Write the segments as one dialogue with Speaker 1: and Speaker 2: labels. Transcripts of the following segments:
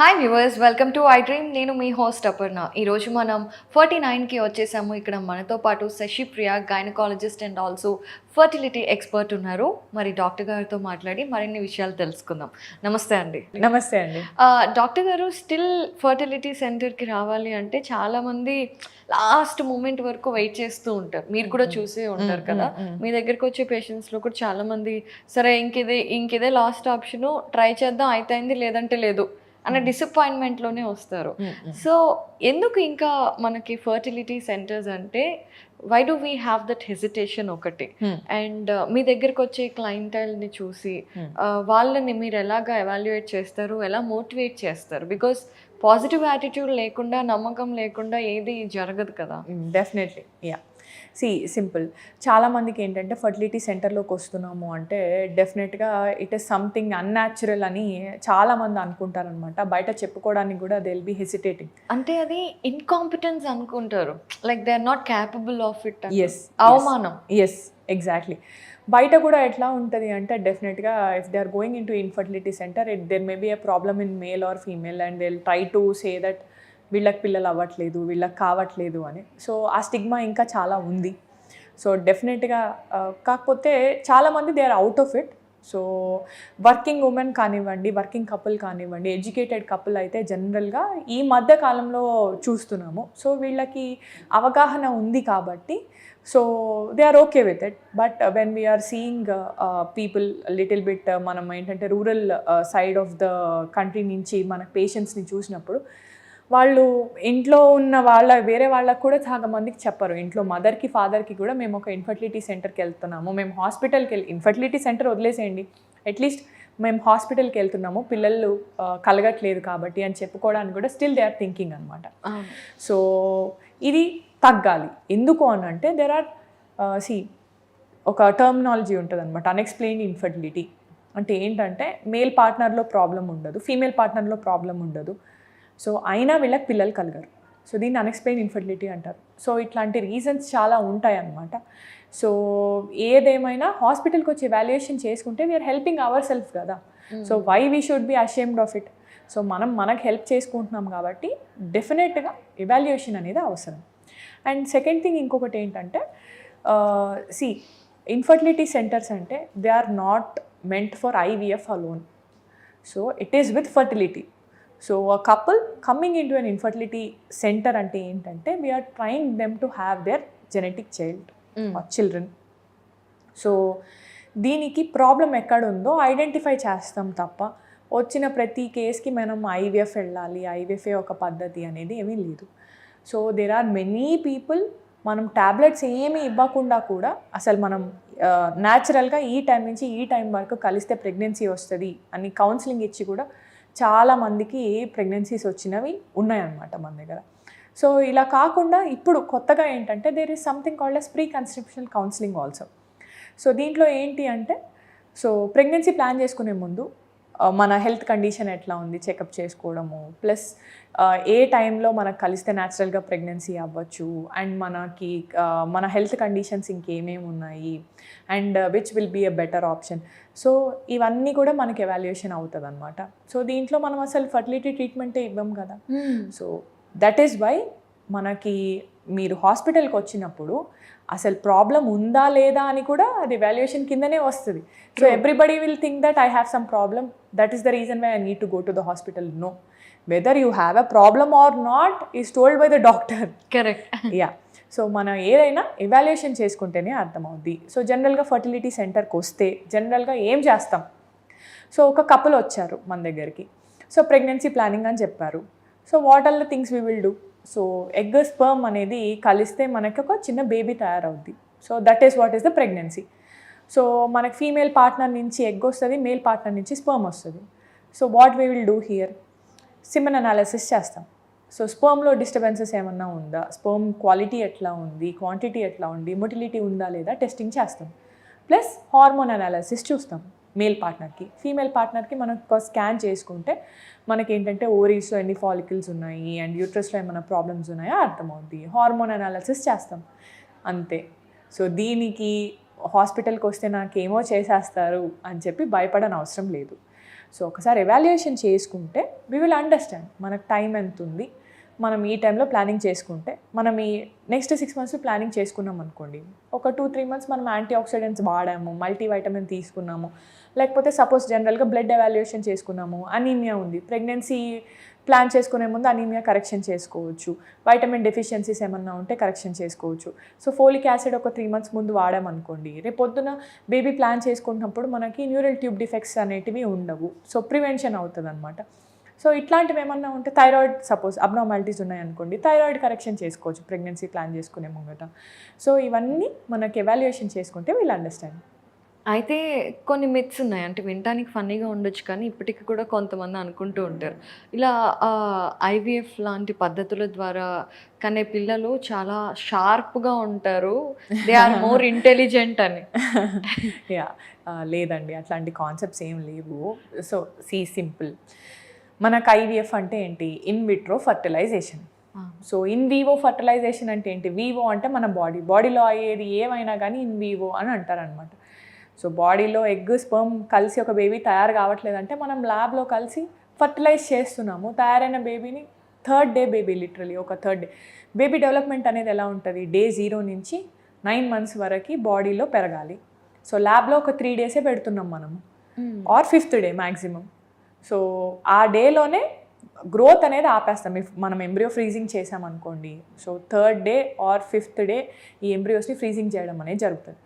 Speaker 1: Hi viewers welcome to iDream నేను మీ host Aparna. ఈరోజు మనం ఫార్టీ నైన్కి వచ్చేసాము. ఇక్కడ మనతో పాటు Sashi Priya gynaecologist and also fertility expert ఉన్నారు. మరి డాక్టర్ గారితో మాట్లాడి మరిన్ని విషయాలు తెలుసుకుందాం. నమస్తే అండి.
Speaker 2: నమస్తే అండి.
Speaker 1: డాక్టర్ గారు స్టిల్ ఫర్టిలిటీ సెంటర్కి రావాలి అంటే చాలామంది లాస్ట్ మూమెంట్ వరకు వెయిట్ చేస్తూ ఉంటారు. మీరు కూడా చూసే ఉంటారు కదా. మీ దగ్గరికి వచ్చే పేషెంట్స్లో కూడా చాలామంది సరే ఇంకిదే ఇంకిదే లాస్ట్ ఆప్షను ట్రై చేద్దాం అయితే అయింది లేదంటే లేదు. అన్న డిసప్పాయింట్మెంట్లోనే వస్తారు. సో ఎందుకు ఇంకా మనకి ఫర్టిలిటీ సెంటర్స్ అంటే why do we have that hesitation ఒకటి? అండ్ మీ దగ్గరకు వచ్చే క్లయింటైల్ని చూసి uh, వాళ్ళని మీరు ఎలాగా ఎవాల్యుయేట్ చేస్తారు? ఎలా మోటివేట్ చేస్తారు? బికాస్ పాజిటివ్ యాటిట్యూడ్ లేకుండా నమ్మకం లేకుండా ఏది జరగదు కదా.
Speaker 2: Definitely yeah see simple. చాలామందికి ఏంటంటే ఫర్టిలిటీ సెంటర్లోకి వస్తున్నాము అంటే డెఫినెట్గా ఇట్ ఇస్ సంథింగ్ అన్యాచురల్ అని చాలామంది అనుకుంటారనమాట. బయట చెప్పుకోవడానికి కూడా దే విల్ బి హెసిటేటింగ్
Speaker 1: అంటే అది ఇన్కాంపిటెన్స్ అనుకుంటారు. Like they are not capable of it
Speaker 2: yes
Speaker 1: అవమానం.
Speaker 2: ఎస్ ఎగ్జాక్ట్లీ బయట కూడా ఎట్లా ఉంటుంది అంటే డెఫినెట్గా if they are going into infertility centre it there may be a problem in male or female and they try to say that వీళ్ళకి పిల్లలు అవ్వట్లేదు వీళ్ళకి కావట్లేదు అని. సో ఆ స్టిగ్మా ఇంకా చాలా ఉంది. సో డెఫినెట్గా కాకపోతే చాలామంది they are out of it. So working women కానివ్వండి వర్కింగ్ కపుల్ కానివ్వండి ఎడ్యుకేటెడ్ కపుల్ అయితే జనరల్గా ఈ మధ్య కాలంలో చూస్తున్నాము. సో వీళ్ళకి అవగాహన ఉంది కాబట్టి so they are okay with it. But when we are seeing people little bit మనం ఏంటంటే rural side of the country నుంచి మన పేషెంట్స్ని చూసినప్పుడు వాళ్ళు ఇంట్లో ఉన్న వాళ్ళ వేరే వాళ్ళకు కూడా చాలా మందికి చెప్పరు. ఇంట్లో మదర్కి ఫాదర్కి కూడా మేము ఒక ఇన్ఫర్టిలిటీ సెంటర్కి వెళ్తున్నాము. మేము హాస్పిటల్కి వెళ్ళి ఇన్ఫర్టిలిటీ సెంటర్ వదిలేసేయండి. అట్లీస్ట్ మేము హాస్పిటల్కి వెళ్తున్నాము. పిల్లలు కలగట్లేదు కాబట్టి అని చెప్పుకోవడానికి కూడా స్టిల్ దే ఆర్ థింకింగ్ అనమాట సో ఇది తగ్గాలి. ఎందుకు అని అంటే దెర్ ఆర్ సి ఒక టర్మినాలజీ ఉంటుంది అనమాట అన్ఎక్స్ప్లెయిన్డ్ ఇన్ఫర్టిలిటీ అంటే ఏంటంటే మేల్ పార్ట్నర్లో ప్రాబ్లం ఉండదు. ఫీమేల్ పార్ట్నర్లో ప్రాబ్లం ఉండదు. సో అయినా వీళ్ళకి పిల్లలు కలగరు. సో దీన్ని అన్ఎక్స్ప్లెయిన్ ఇన్ఫర్టిలిటీ అంటారు. సో ఇట్లాంటి రీజన్స్ చాలా ఉంటాయి అన్నమాట సో ఏదేమైనా హాస్పిటల్కి వచ్చి ఎవాల్యుయేషన్ చేసుకుంటే we are helping our self కదా. So why we should be ashamed of it so మనం మనకు హెల్ప్ చేసుకుంటున్నాం కాబట్టి డెఫినెట్గా ఎవాల్యుయేషన్ అనేది అవసరం. అండ్ సెకండ్ థింగ్ ఇంకొకటి ఏంటంటే సి ఇన్ఫర్టిలిటీ సెంటర్స్ అంటే they are not meant for IVF alone so it is with fertility so a couple coming into an infertility centre అంటే ఏంటంటే we are trying them to have their genetic child children so దీనికి problem ఎక్కడ ఉందో identify చేస్తాం తప్ప వచ్చిన ప్రతి కేస్కి మనం ఐవీఎఫ్ వెళ్ళాలి. ఐవీఎఫ్ఏ ఒక పద్ధతి అనేది ఏమీ లేదు. So there are many people మనం ట్యాబ్లెట్స్ ఏమీ ఇవ్వకుండా కూడా అసలు మనం న్యాచురల్గా ఈ టైం నుంచి ఈ టైం వరకు కలిస్తే ప్రెగ్నెన్సీ వస్తుంది అని కౌన్సిలింగ్ ఇచ్చి కూడా చాలా మందికి ప్రెగ్నెన్సీస్ వచ్చినవి ఉన్నాయన్నమాట మన దగ్గర. సో ఇలా కాకుండా ఇప్పుడు కొత్తగా ఏంటంటే there is something called as pre conception counselling also so దీంట్లో ఏంటి అంటే సో ప్రెగ్నెన్సీ ప్లాన్ చేసుకునే ముందు మన హెల్త్ కండిషన్ ఎట్లా ఉంది చెకప్ చేసుకోవడము. ప్లస్ ఏ టైంలో మనకు కలిస్తే న్యాచురల్గా ప్రెగ్నెన్సీ అవ్వచ్చు. అండ్ మనకి మన హెల్త్ కండిషన్స్ ఇంకేమేమి ఉన్నాయి. And which will be a better option so ఇవన్నీ కూడా మనకి ఎవాల్యుయేషన్ అవుతుంది అనమాట సో దీంట్లో మనం అసలు ఫర్టిలిటీ ట్రీట్మెంటే ఇవ్వం కదా. సో దట్ ఈస్ వై మనకి మీరు హాస్పిటల్కి వచ్చినప్పుడు అసలు ప్రాబ్లం ఉందా లేదా అని కూడా అది వాల్యుయేషన్ కిందనే వస్తుంది. So everybody will think that I have some problem that is the reason why I need to go to the hospital no whether you have a problem or not is told by the doctor
Speaker 1: correct
Speaker 2: yeah so మనం ఏదైనా evaluation చేసుకుంటేనే అర్థమవుద్ది. So జనరల్గా fertility సెంటర్కి వస్తే జనరల్గా ఏం చేస్తాం? So ఒక కపుల్ వచ్చారు మన దగ్గరికి. సో ప్రెగ్నెన్సీ ప్లానింగ్ అని చెప్పారు. So what are the things we will do so egg sperm అనేది కలిస్తే మనకి ఒక చిన్న baby తయారవుద్ది. So that is what is the pregnancy so మనకి ఫీమేల్ పార్ట్నర్ నుంచి ఎగ్ వస్తుంది మేల్ పార్ట్నర్ నుంచి స్పర్మ్ వస్తుంది. So what we will do here semen analysis చేస్తాం. సో స్పర్మ్లో డిస్టర్బెన్సెస్ ఏమన్నా ఉందా? స్పర్మ్ క్వాలిటీ ఎట్లా ఉంది? క్వాంటిటీ ఎట్లా ఉంది? మొటిలిటీ ఉందా లేదా? టెస్టింగ్ చేస్తాం. ప్లస్ హార్మోన్ అనాలిసిస్ చూస్తాం. మేల్ పార్ట్నర్కి. ఫీమేల్ పార్ట్నర్కి మనం ఒక స్కాన్ చేసుకుంటే మనకి ఏంటంటే ఓరీస్లో ఎన్ని ఫాలికల్స్ ఉన్నాయి అండ్ యూట్రస్లో ఏమైనా ప్రాబ్లమ్స్ ఉన్నాయో అర్థమవుద్ది. హార్మోన్ అనాలిసిస్ చేస్తాం. అంతే. సో దీనికి హాస్పిటల్కి వస్తే నాకేమో చేసేస్తారు అని చెప్పి భయపడని అవసరం లేదు. సో ఒకసారి ఎవాల్యుయేషన్ చేసుకుంటే వి విల్ అండర్స్టాండ్ మనకు టైం ఎంత ఉంది మనం ఈ టైంలో ప్లానింగ్ చేసుకుంటే మనం ఈ నెక్స్ట్ సిక్స్ మంత్స్ ప్లానింగ్ చేసుకున్నాం అనుకోండి. ఒక టూ త్రీ మంత్స్ మనం యాంటీ ఆక్సిడెంట్స్ వాడాము మల్టీ వైటమిన్ తీసుకున్నాము. లేకపోతే సపోజ్ జనరల్గా బ్లడ్ ఎవాల్యుయేషన్ చేసుకున్నాము అనీమియా ఉంది. ప్రెగ్నెన్సీ ప్లాన్ చేసుకునే ముందు అనీమియా కరెక్షన్ చేసుకోవచ్చు. వైటమిన్ డెఫిషియన్సీస్ ఏమన్నా ఉంటే కరెక్షన్ చేసుకోవచ్చు. సో ఫోలిక్ యాసిడ్ ఒక త్రీ మంత్స్ ముందు వాడామనుకోండి రేపొద్దున బేబీ ప్లాన్ చేసుకున్నప్పుడు మనకి న్యూరల్ ట్యూబ్ డిఫెక్ట్స్ అనేటివి ఉండవు. సో ప్రివెన్షన్ అవుతుంది అనమాట సో ఇట్లాంటివి ఏమన్నా ఉంటే థైరాయిడ్ సపోజ్ అబ్నార్మాలిటీస్ ఉన్నాయనుకోండి థైరాయిడ్ కరెక్షన్ చేసుకోవచ్చు ప్రెగ్నెన్సీ ప్లాన్ చేసుకునే ముంగట. సో ఇవన్నీ మనకి ఎవాల్యుయేషన్ చేసుకుంటే వీళ్ళు అండర్స్టాండ్
Speaker 1: అయితే కొన్ని మిత్స్ ఉన్నాయి. అంటే వినటానికి ఫన్నీగా ఉండొచ్చు కానీ ఇప్పటికి కూడా కొంతమంది అనుకుంటూ ఉంటారు. ఇలా ఐవీఎఫ్ లాంటి పద్ధతుల ద్వారా కనే పిల్లలు చాలా షార్ప్గా ఉంటారు. దే ఆర్ మోర్ ఇంటెలిజెంట్ అని.
Speaker 2: యా లేదండి. అట్లాంటి కాన్సెప్ట్స్ ఏం లేవు. సో సి సింపుల్ మనకు ఐవీఎఫ్ అంటే ఏంటి? In vitro fertilisation. So in vivo fertilisation అంటే ఏంటి? వివో అంటే మన బాడీ. బాడీలో అయ్యేది ఏమైనా కానీ ఇన్ వివో అని అంటారనమాట సో బాడీలో ఎగ్ స్పర్మ్ కలిసి ఒక బేబీ తయారు కావట్లేదంటే మనం ల్యాబ్లో కలిసి ఫర్టిలైజ్ చేస్తున్నాము. తయారైన బేబీని థర్డ్ డే బేబీ లిటరలీ ఒక థర్డ్ డే. బేబీ డెవలప్మెంట్ అనేది ఎలా ఉంటుంది? డే జీరో నుంచి నైన్ మంత్స్ వరకు బాడీలో పెరగాలి. సో ల్యాబ్లో ఒక త్రీ డేసే పెడుతున్నాం మనము. Or fifth day maximum so ఆ డేలోనే గ్రోత్ అనేది ఆపేస్తాం. ఇఫ్ మనం ఎంబ్రియో ఫ్రీజింగ్ చేసామనుకోండి so third day or fifth day ఈ ఎంబ్రియోస్ని ఫ్రీజింగ్ చేయడం అనేది జరుగుతుంది.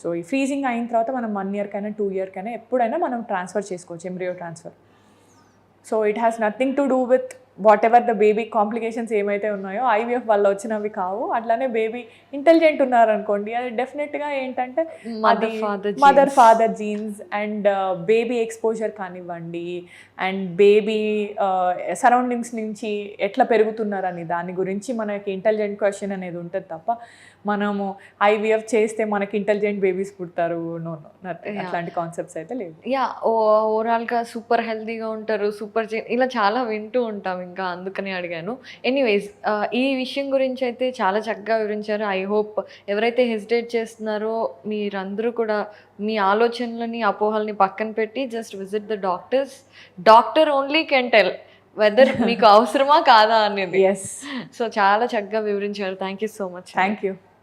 Speaker 2: సో ఈ ఫ్రీజింగ్ అయిన తర్వాత మనం వన్ ఇయర్కైనా టూ ఇయర్కైనా ఎప్పుడైనా మనం ట్రాన్స్ఫర్ చేసుకోవచ్చు embryo transfer. So it has nothing to do with whatever the baby complications ఏమైతే ఉన్నాయో ఐవీఎఫ్ వల్ల వచ్చినవి కావు అట్లానే బేబీ ఇంటెలిజెంట్ ఉన్నారనుకోండి అది డెఫినెట్గా ఏంటంటే
Speaker 1: father
Speaker 2: mother. Father genes and baby exposure కానివ్వండి అండ్ బేబీ సరౌండింగ్స్ నుంచి ఎట్లా పెరుగుతున్నారని దాని గురించి మనకి ఇంటెలిజెంట్ క్వశ్చన్ అనేది ఉంటుంది తప్ప మనము ఐవీఎఫ్ చేస్తే మనకి ఇంటెలిజెంట్ బేబీస్ పుడతారు. No no. అట్లాంటి కాన్సెప్ట్స్ అయితే లేవు.
Speaker 1: యా ఓవరాల్గా సూపర్ హెల్తీగా ఉంటారు సూపర్ ఇలా చాలా వింటూ ఉంటాం ఇంకా అందుకని అడిగాను. ఎనీవేస్ ఈ విషయం గురించి అయితే చాలా చక్కగా వివరించారు. ఐ హోప్ ఎవరైతే హెసిటేట్ చేస్తున్నారో మీరందరూ కూడా మీ ఆలోచనలని అపోహల్ని పక్కన పెట్టి just visit the doctors doctor only can tell whether మీకు అవసరమా కాదా అనేది.
Speaker 2: ఎస్
Speaker 1: సో చాలా చక్కగా వివరించారు. Thank you so much
Speaker 2: thank you